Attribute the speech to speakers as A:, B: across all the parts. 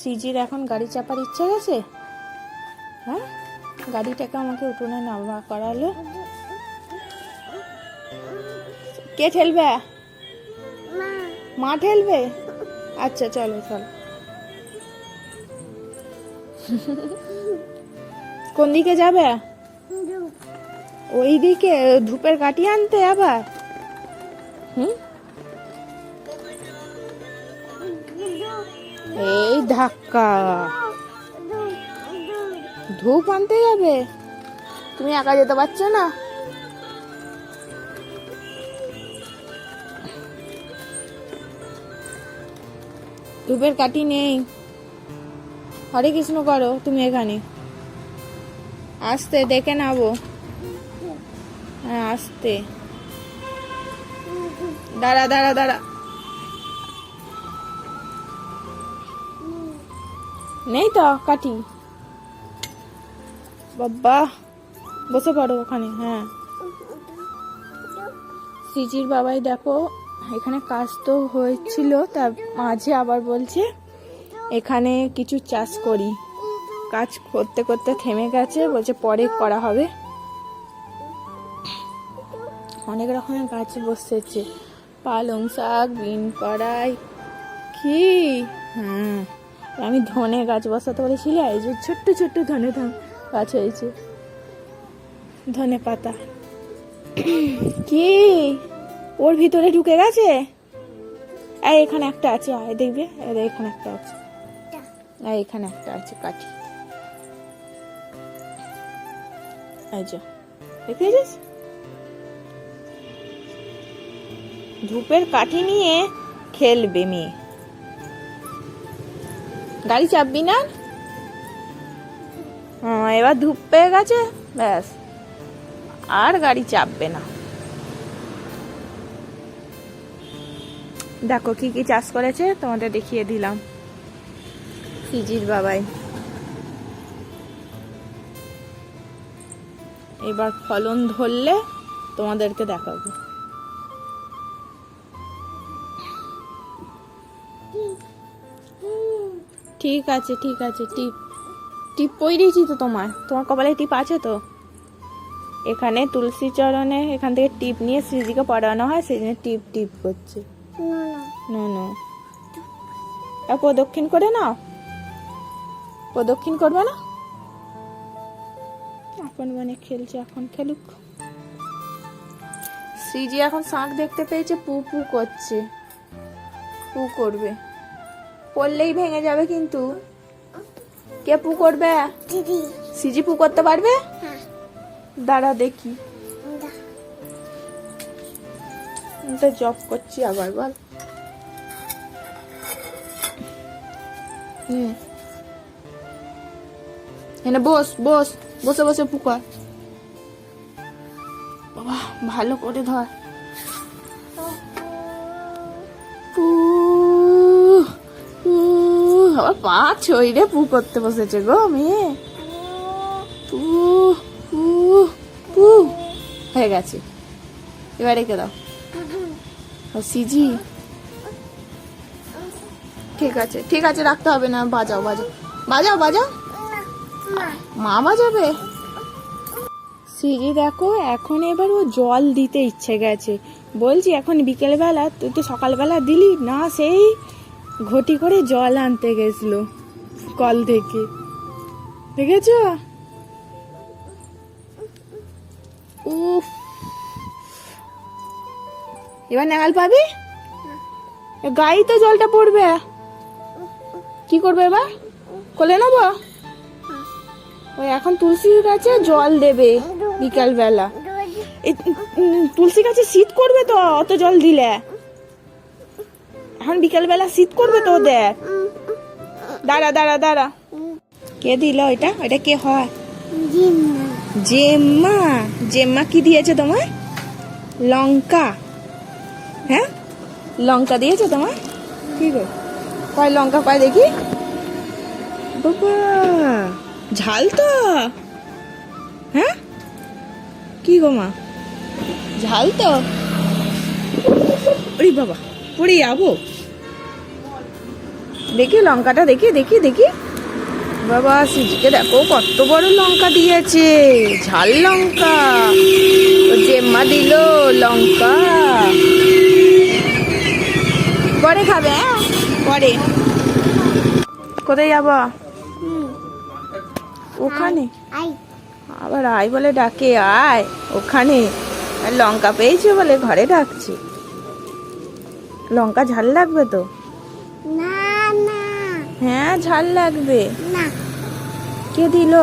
A: সিজির এখন গাড়ি চাপার ইচ্ছা গেছে? হ্যাঁ? গাড়িটাকে আমাকে উঠোনে নামা করালো। কে ঠেলবে? মা ঠেলবে? আচ্ছা চলো চলো। কোন দিকে যাবে? ওই দিকে, ধূপের কাঠি আনতে আবার। হুম? এই ধাক্কা। ধূপ আনতে যাবে? তুমি একা যেতে পারছ না? ধূপের কাঠি নেই। হরে কৃষ্ণ করো, তুমি এখানে। আসতে, দেখে নাবো। হ্যাঁ আসতে। দাঁড়া দাঁড়া দাঁড়া। নেই তো, কাটি। বাবা, বসে পড়ো ওখানে হ্যাঁ। সিজির বাবাই দেখো, এখানে কাজ তো হয়েছিল তার মাঝে আবার বলছে, এখানে কিছু চাষ করি। কাজ করতে করতে থেমে গেছে, বলছে পরে করা হবে। অনেক রকমের গাছ বসেছে। পালং শাক, বিন কড়াই, কি? হ্যাঁ। আমি ধনে গাছ বসাতে বলেছিলি এই যে ছোট্ট ছোট্ট ধনে গাছ হয়েছে। ধনে পাতা। কি? ওর ভিতরে ঢুকে গেছে? এই, এখানে একটা আছে। আয়, দেখবে? এখানে একটা আছে। এই, এখানে একটা আছে, কাঠি। ধূপের কাঠি নিয়ে খেলবে মেয়ে। গাড়ি চাপবি না? হ্যাঁ এবার ধূপ পেয়ে গেছে, ব্যাস। আর গাড়ি চাপবে না। দেখো, কি কি চাষ করেছে, তোমাদের দেখিয়ে দিলাম। ফিজির বাবাই। এবার ফলন ধরলে তোমাদেরকে দেখাবো। ঠিক আছে ঠিক আছে টিপ টিপ পরিয়েছি তো তোমার। তোমার কপালে টিপ আছে তো? এখানে তুলসী চরণে এখান থেকে টিপ নিয়ে শ্রীজিকে পড়ানো হয় সেই জন্য টিপ টিপ করছে। No no. প্রদক্ষিণ করে নাও। প্রদক্ষিণ করবে না? এখন মানে খেলছে এখন খেলুক। শ্রীজি এখন শাঁখ দেখতে পেয়েছে পু পু করছে। পু করবে। পড়লেই ভেঙে যাবে কিন্তু। কে পু করবে?
B: দিদি।
A: সিজি পু করতে পারবে?
B: হ্যাঁ।
A: দাঁড়া দেখি। তো জব করছি আবার বল। হুম। এনে বস বস বসে বসে পুকার বাবা ভালো করে ধর। পু আবার পা ছইরে পু করতে বসেছে গো মেয়ে। পু পু পু। হয়ে গেছে। এবার রেখে দাও? সিজি? ঠিক আছে ঠিক আছে, রাখতে হবে না, বাজাও বাজাও। বাজাও বাজাও। মা বাজাবে? সিজি, দেখো, এখন এবার ও জল দিতে ইচ্ছে গেছে। বলছি, এখন বিকেলবেলা, তুই তো সকালবেলা দিলি? না, সেই ঘটি করে জল আনতে গেছিল, কল থেকে। দেখেছ? উফ। এবার নাগাল পাবি? গায়ে তো জলটা পড়বে। কি করবে এবার? কোলে নেব? ওই এখন তুলসী গাছে জল দেবে বিকাল বেলা তুলসী গাছে শীত করবে তো, অত জল দিলে? এখন বিকাল বেলা শীত করবে তো ওদের দাঁড়া দাঁড়া দাঁড়া। কে দিল এটা? এটা কে হয়? জেম্মা। জেম্মা কি দিয়েছে তোমার লঙ্কা। হ্যাঁ? লঙ্কা দিয়েছে তোমার কি গো? কয় লঙ্কা কয় দেখি। বাবা, ঝাল তো। হ্যাঁ? কি গো মা? ঝাল তো। ওরে বাবা, পড়ে যাব। দেখি লঙ্কাটা দেখি দেখি দেখি। বাবা সিজিকে দেখো কত বড় লঙ্কা দিয়েছে। ঝাল লঙ্কা। জেম্মা দিল লঙ্কা। পরে খাবে হ্যাঁ পরে। কোথায় যাব? ওখানে? আবার আয় বলে ডাকে আয় ওখানে। লঙ্কা পেয়েছে বলে ঘরে ডাকছে। লঙ্কা ঝাল লাগবে তো?
B: না
A: হ্যাঁ ঝাল লাগবে।
B: না।
A: কে দিল?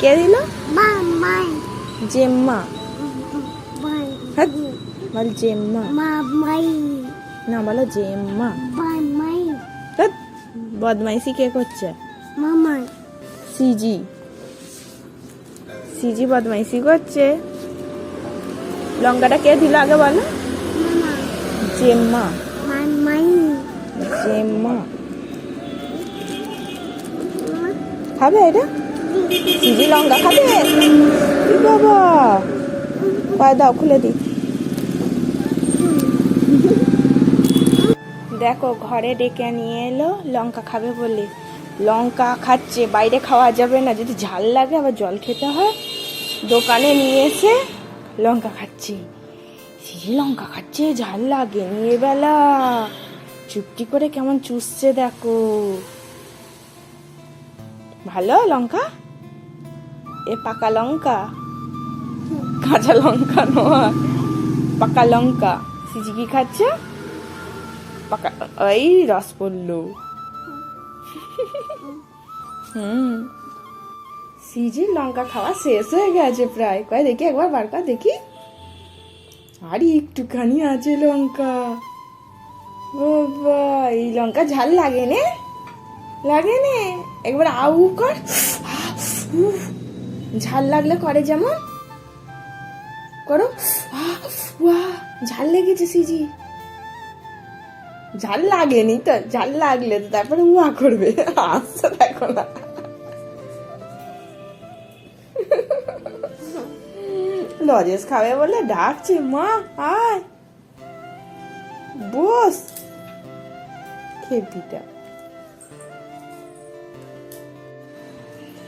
A: কে দিল? জেম্মা। হ্যাঁ বল জেম্মা। না বলো জেম্মা। বদমাইশি কে করছে? সিজি। সিজি বদমাইশি করছে। লঙ্কাটা কে দিল আগে বলো? জেম্মা। জেম্মা খাবে এটা? সিজি লঙ্কা খাবে? বাবা। পায়ে দাও খুলে দিই। দেখো ঘরে ডেকে নিয়ে এলো লঙ্কা খাবে বলে। লঙ্কা খাচ্ছে বাইরে খাওয়া যাবে না। যদি ঝাল লাগে আবার জল খেতে হয়। দোকানে নিয়ে এসে লঙ্কা খাচ্ছি। লঙ্কা খাচ্ছে, ঝাল লাগে নিয়ে বেলা চুপটি করে কেমন চুষছে দেখো। ভালো লঙ্কা? এ পাকা লঙ্কা? কাঁচা লঙ্কা নয়। পাকা লঙ্কা। সিজি কি খাচ্ছে? পাকা, এই রস পড়ল। হুম। সিজির লঙ্কা খাওয়া শেষ হয়ে গেছে প্রায়। কয় দেখি, একবার বার কর দেখি। আর, একটুখানি আছে লঙ্কা। বাবা এই লঙ্কা ঝাল লাগে নে? লাগে নে? একবার আউ কর। ঝাল লাগলে করে যেমন। করো। ঝাল লেগেছে সিজি। ঝাল লাগেনি তো, ঝাল লাগলে তো তারপরে উয়া করবে। আসছে দেখো না। লজেস খাবে বলে ডাকছে, মা, আয়। বস। খেপিটা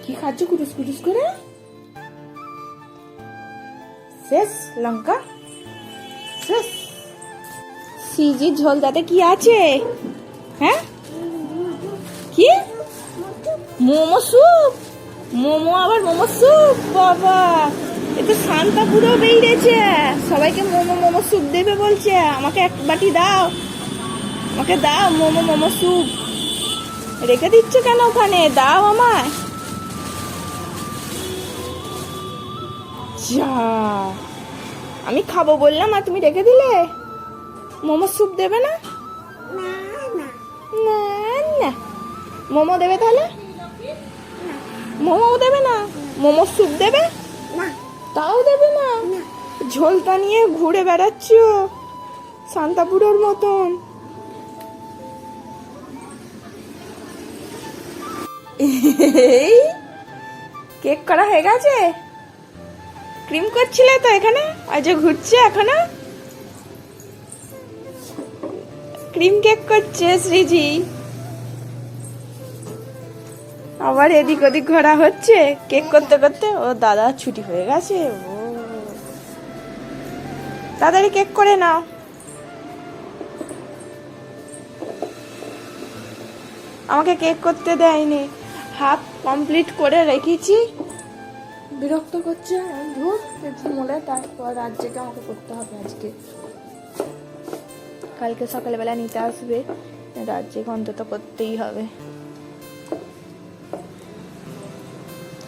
A: কি খাচ্ছ কুটুস কুটুস করে? শেষ, লঙ্কা? শেষ। সিজি ঝোল কি আছে? হ্যাঁ? কি? মোমো স্যুপ মোমো আবার মোমো স্যুপ বাবা। এ তো শান্তা পুরো বেরিয়েছে। সবাইকে মোমো মোমো স্যুপ দেবে বলছে। আমাকে এক বাটি দাও। আমাকে দাও মোমো মোমো স্যুপ রেখে দিচ্ছ কেন ওখানে? দাও আমায়। যা। আমি খাব বললাম, আর তুমি রেখে দিলে? মোমো স্যুপ দেবে না?
B: না না।
A: মোমো দেবে তাহলে? মোমো দেবে না? মোমো স্যুপ দেবে?
B: না।
A: তাও দেবে না? ঝোলটা নিয়ে ঘুরে বেড়াচ্ছ? শান্তাপুরের মতন। কেক করা হয়ে গেছে? ক্রিম করছিলে তো এখানে? আর যে ঘুরছে এখনও? ক্রিম কেক করছে শ্রীজি। আবার এদিক ওদিক ঘোরা হচ্ছে। কেক করতে করতে ও দাদা ছুটি হয়ে গেছে। ও। তাড়াতাড়ি কেক করে নাও। আমাকে কেক করতে দেয়নি। হাফ কমপ্লিট করে রেখেছি। বিরক্ত করছে একটু মনে তারপর রাজ্যকে আমাকে করতে হবে আজকে। কালকে সকালবেলা নিতে আসবে। রাজ্যকে অন্তত করতেই হবে।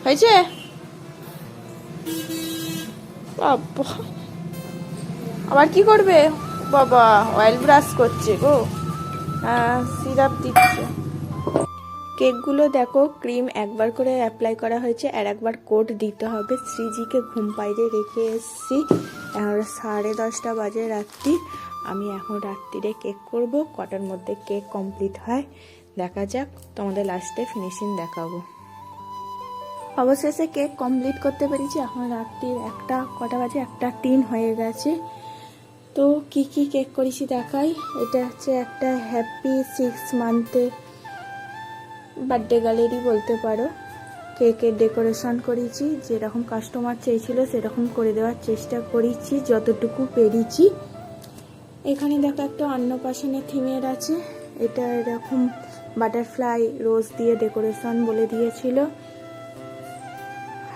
A: হয়েছে? আবার কি করবে? বাবা অয়েল ব্রাশ করছে গো। হ্যাঁ সিরাপ দিচ্ছে। কেকগুলো দেখো ক্রিম একবার করে অ্যাপ্লাই করা হয়েছে আর একবার কোট দিতে হবে। শ্রীজিকে ঘুম পাইরে রেখে এসেছি। সাড়ে দশটা বাজে রাত্রি। আমি এখন রাত্রিরে কেক করব। কটার মধ্যে কেক কমপ্লিট হয়। দেখা যাক, তোমাদের লাস্টে ফিনিশিং দেখাবো। অবশেষে কেক কমপ্লিট করতে পেরেছি। এখন রাত্রির একটা, কটা বাজে? একটা তিন হয়ে গেছে। তো কি কি কেক করেছি দেখাই? এটা হচ্ছে একটা হ্যাপি সিক্স মান্থের বার্থডে গ্যালারি বলতে পারো। কেকের ডেকোরেশন করেছি, যেরকম কাস্টমার চেয়েছিল সেরকম করে দেওয়ার চেষ্টা করেছি, যতটুকু পেরেছি। এখানে দেখো একটা অন্নপ্রাশনের থিমের আছে। এটা এরকম বাটারফ্লাই রোজ দিয়ে ডেকোরেশন বলে দিয়েছিল।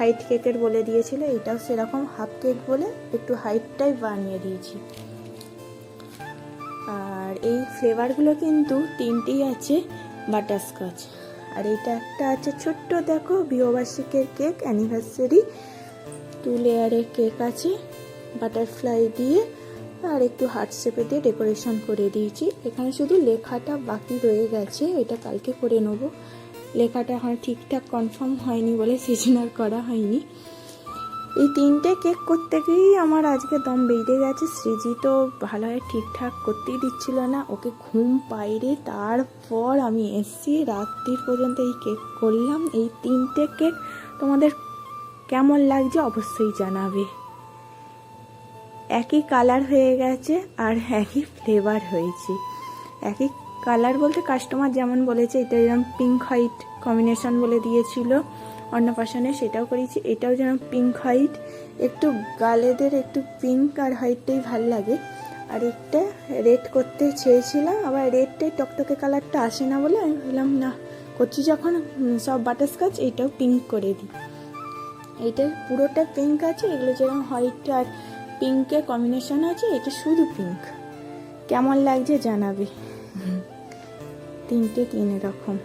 A: হাইট কেকের বলে দিয়েছিল, এটাও সেরকম হাফ কেক বলে একটু হাইটটাই বানিয়ে দিয়েছি। আর এই ফ্লেভারগুলো কিন্তু তিনটেই আছে, বাটারস্কচ। আর এটা একটা আছে ছোট্ট, দেখো বিবার্ষিকের কেক অ্যানিভার্সারি টু লেয়ারের কেক আছে বাটারফ্লাই দিয়ে, আর একটু হার্ট শেপে দিয়ে ডেকোরেশন করে দিয়েছি। এখানে শুধু লেখাটা বাকি রয়ে গেছে, এটা কালকে করে নেব। লেখাটা এখন ঠিকঠাক কনফার্ম হয়নি বলে সেজন্য আর করা হয়নি। এই তিনটে কেক করতে গিয়েই আমার আজকে দম বেড়ে গেছে। সৃজি তো ভালোভাবে ঠিকঠাক করতেই দিচ্ছিল না। ওকে ঘুম পাইরে তারপর আমি এসছি, রাত্রির পর্যন্ত এই কেক করলাম। এই তিনটে কেক তোমাদের কেমন লাগছে অবশ্যই জানাবে। একই কালার হয়ে গেছে আর একই ফ্লেভার হয়েছে। একই কালার বলতে কাস্টমার যেমন বলেছে, এটা যেমন পিঙ্ক হোয়াইট কম্বিনেশন বলে দিয়েছিল, অন্নপ্রাশনে সেটাও করেছি। এটাও যেন পিঙ্ক হোয়াইট একটু গালেদের একটু পিঙ্ক আর হোয়াইটটাই ভালো লাগে। আর একটা রেড করতে চেয়েছিলাম, আবার রেডটাই টকটকে কালারটা আসে না বলে আমি ভাবলাম, না করছি যখন সব বাটারস্কচ এইটাও পিঙ্ক করে দিই। এইটা পুরোটা পিঙ্ক আছে, এগুলো যেরকম হোয়াইট আর পিঙ্কের কম্বিনেশন আছে, এটা শুধু পিঙ্ক কেমন লাগছে জানাবে। তিনটে তিন রকম